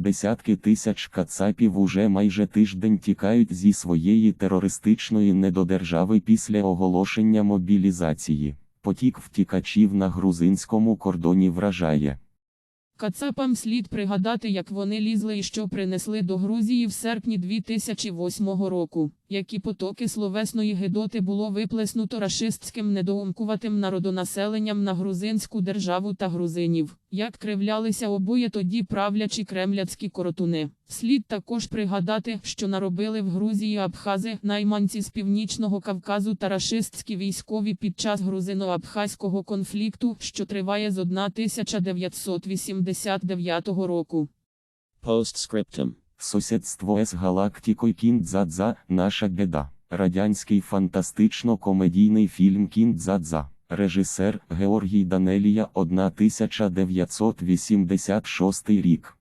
Десятки тисяч кацапів уже майже тиждень тікають зі своєї терористичної недодержави після оголошення мобілізації. Потік втікачів на грузинському кордоні вражає. Кацапам слід пригадати, як вони лізли і що принесли до Грузії в серпні 2008 року, які потоки словесної гидоти було виплеснуто рашистським недоумкуватим народонаселенням на грузинську державу та грузинів, як кривлялися обоє тоді правлячі кремляцькі коротуни. Слід також пригадати, що наробили в Грузії абхази, найманці з північного Кавказу та рашистські військові під час грузино-абхазького конфлікту, що триває з 1989 року. Postscriptum. Сусідство з галактикою Кіндзадза Наша беда. Радянський фантастично-комедійний фільм Кіндзадза. Режисер Георгій Данелія 1986 рік.